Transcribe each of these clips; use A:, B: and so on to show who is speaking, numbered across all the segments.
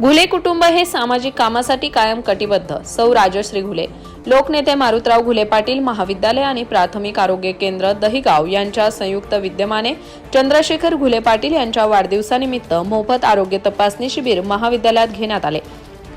A: घुले कुटुंब हे सामाजिक कामासाठी कायम कटिबद्ध सौ राजश्री घुले. लोकनेते मारुतराव घुले पाटील महाविद्यालय आणि प्राथमिक आरोग्य केंद्र दहिगाव यांच्या संयुक्त विद्यमाने चंद्रशेखर घुले पाटील यांच्या वाढदिवसानिमित्त मोफत आरोग्य तपासणी शिबिर महाविद्यालयात घेण्यात आले.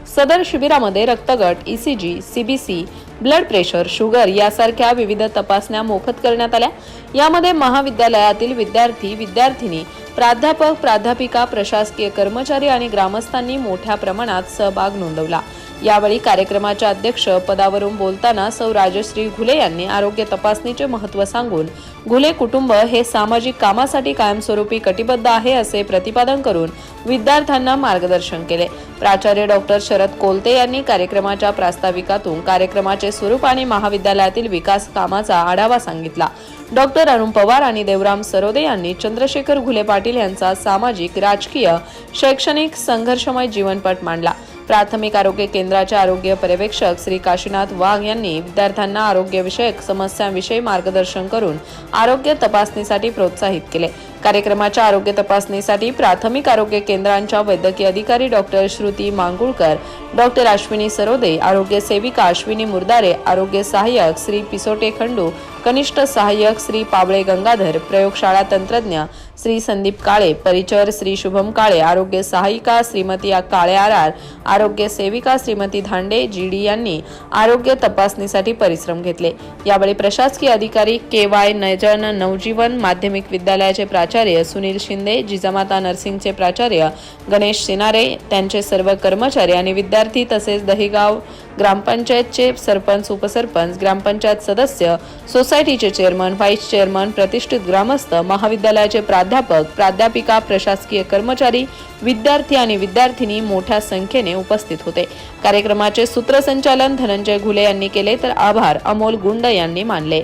A: सदर शिबिरामध्ये रक्तगट ECG CBC blood pressure sugar यासारख्या विविध तपासण्या मोफत करण्यात आल्या. यामध्ये महाविद्यालयातील विद्यार्थी विद्यार्थिनी प्राध्यापक प्राध्यापिका प्रशासकीय कर्मचारी आणि ग्रामस्थांनी मोठ्या प्रमाणात सहभाग नोंदवला. यावेळी कार्यक्रमाच्या अध्यक्ष पदावरून बोलताना सौ राजश्री घुले यांनी आरोग्य तपासणीचे महत्त्व सांगून घुले कुटुंब हे सामाजिक कामासाठी कायमस्वरूपी कटिबद्ध आहे असे प्रतिपादन करून विद्यार्थ्यांना मार्गदर्शन केले. प्राचार्य डॉक्टर शरद कोलते यांनी कार्यक्रमाच्या प्रास्ताविकातून कार्यक्रमाचे स्वरूप आणि महाविद्यालयातील विकास कामाचा आढावा सांगितला. डॉक्टर अरुण पवार आणि देवराम सरोदे यांनी चंद्रशेखर घुले पाटील यांचा सामाजिक राजकीय शैक्षणिक संघर्षमय जीवनपट मांडला. प्राथमिक आरोग्य केंद्राचे आरोग्य पर्यवेक्षक श्री काशीनाथ वाघ यांनी विद्यार्थ्यांना आरोग्यविषयक समस्यांविषयी मार्गदर्शन करून आरोग्य तपासणीसाठी प्रोत्साहित केले. कार्यक्रमाच्या आरोग्य तपासणीसाठी प्राथमिक आरोग्य केंद्रांच्या वैद्यकीय अधिकारी डॉक्टर श्रुती मांगुळकर डॉक्टर अश्विनी सरोदे आरोग्य सेविका अश्विनी मुर्दारे आरोग्य सहाय्यक श्री पिसोटे खंडू कनिष्ठ सहाय्यक श्री पाबळे गंगाधर प्रयोगशाळा तंत्रज्ञ श्री संदीप काळे परिचर श्री शुभम काळे आरोग्य सहायिका श्रीमती काळे आरार आरोग्य सेविका श्रीमती धांडे जी डी यांनी आरोग्य तपासणीसाठी परिश्रम घेतले. यावेळी प्रशासकीय अधिकारी के वाय नजन नवजीवन माध्यमिक विद्यालयाचे प्राचार्य सुनील शिंदे जिजामाता नर्सिंगचे प्राचार्य गणेश सिनारे त्यांचे सर्व कर्मचारी आणि विद्यार्थी तसेच दहिगाव ग्रामपंचायतचे सरपंच उपसरपंच ग्रामपंचायत सदस्य सोसायटीचे चेअरमन व्हाईस चेअरमन प्रतिष्ठित ग्रामस्थ महाविद्यालयाचे प्राध्यापक प्राध्यापिका प्रशासकीय कर्मचारी विद्यार्थी आणि विद्यार्थिनी मोठ्या संख्येने उपस्थित होते. कार्यक्रमाचे सूत्रसंचालन धनंजय घुले यांनी केले तर आभार अमोल गुंड यांनी मानले.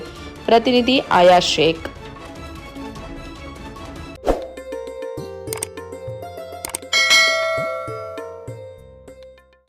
A: प्रतिनिधी आया शेख.